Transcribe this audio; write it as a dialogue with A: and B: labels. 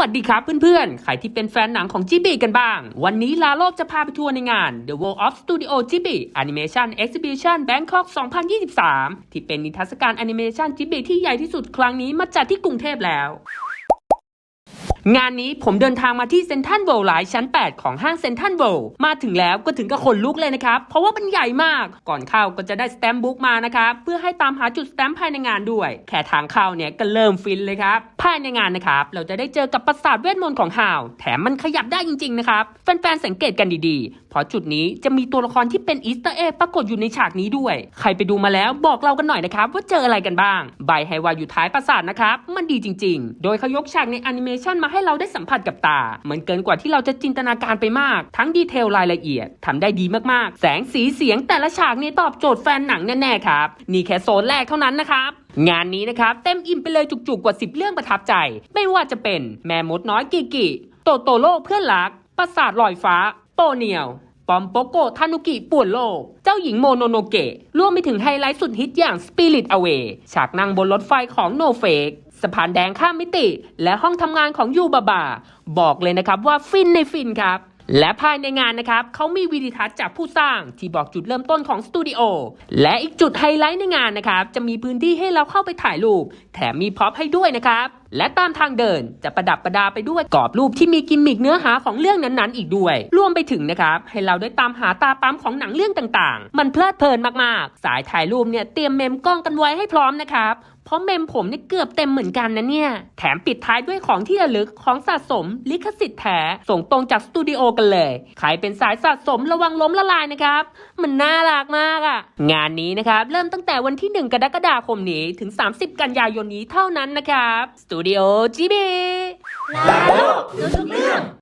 A: วัสดีครับเพื่อนๆ ใครที่เป็นแฟนหนังของจิบีกันบ้าง วันนี้ลาโลกจะพาไปทัวร์ในงาน The World of Studio Ghibli Animation Exhibition Bangkok 2023 ที่เป็นนิทรรศการแอนิเมชันจิบีที่ใหญ่ที่สุดครั้งนี้มาจัดที่กรุงเทพแล้ว งานนี้ผมเดินทางมาที่เซนทันเวลหลายชั้น 8 ของห้างเซนทันเวลมาถึงแล้วก็ถึงกับขนลุกเลยนะครับ เพราะว่ามันใหญ่มากก่อนเข้าก็จะได้สแตมป์บุ๊กมานะครับเพื่อให้ตามหาจุดสแตมป์ภายในงานด้วย แค่ทางเข้าเนี่ยก็เริ่มฟินเลยครับภายในงานนะครับเราจะได้เจอกับปราสาทเวทมนต์ของฮาว แถมมันขยับได้จริงๆนะครับแฟนๆสังเกตกันดีๆเพราะจุดนี้จะมีตัวละครที่เป็นอีสเตอร์เอปรากฏอยู่ในฉากนี้ด้วย ใครไปดูมาแล้วบอกเรากันหน่อยนะครับ ว่าเจออะไรกันบ้าง ใบให้ว่าอยู่ท้ายปราสาทนะครับ มันดีจริง ๆ โดยเขายกฉากในแอนิเมชันมาให้เราได้สัมผัสกับตา เหมือนเกินกว่าที่เราจะจินตนาการไปมาก ทั้งดีเทลรายละเอียดทำได้ดีมากๆ แสงสีเสียงแต่ละฉากนี่ตอบโจทย์แฟนหนังแน่ๆครับ นี่แค่โซนแรกเท่านั้นนะครับงานนี้นะครับเต็มอิ่มไปเลยจุกๆกว่า 10 เรื่องประทับใจ ไม่ว่าจะเป็นแม่มดน้อยกิกิโตโตโร่เพื่อนรักปราสาทลอยฟ้า โปเนียว ปอมโปโกทานุกิป่วนโลก เจ้าหญิงโมโนโนเกะรวมไปถึงไฮไลท์สุดฮิตอย่าง Spirit Away ฉากนั่งบนรถไฟของ No Fake สะพานแดงข้ามมิติ และห้องทำงานของยูบาบา บอกเลยนะครับว่าฟินในฟินครับ และภายในงานนะครับเขามีวิดีทัศน์จากผู้สร้างที่บอกจุดเริ่มต้นของสตูดิโอและอีกจุดไฮไลท์ในงานนะครับจะมีพื้นที่ให้เราเข้าไปถ่ายรูป แถมมีพร็อพให้ด้วยนะครับ และตามทางเดินจะประดับประดาไปด้วยกรอบรูปที่มีกิมมิกเนื้อหาของเรื่องนั้นๆ อีกด้วย รวมไปถึงนะครับ ให้เราได้ตามหาตาปั๊มของหนังเรื่องต่างๆ มันเพลิดเพลินมากๆ สายถ่ายรูปเนี่ยเตรียมเมมกล้องกันไว้ให้พร้อมนะครับเพราะเมมผมนี่เกือบเต็มเหมือนกันนะเนี่ย แถมปิดท้ายด้วยของที่ระลึกของสะสม ลิขสิทธิ์แท้ ส่งตรงจากสตูดิโอกันเลย ใครเป็นสายสะสมระวังล้มละลายนะครับ มันน่ารักมากอะ่ะ งานนี้นะครับ เริ่มตั้งแต่วันที่ 1 กรกฎาคมนี้ถึง 30 กันยายนนี้เท่านั้นนะครับ 우리 오집에 나도
B: 누룽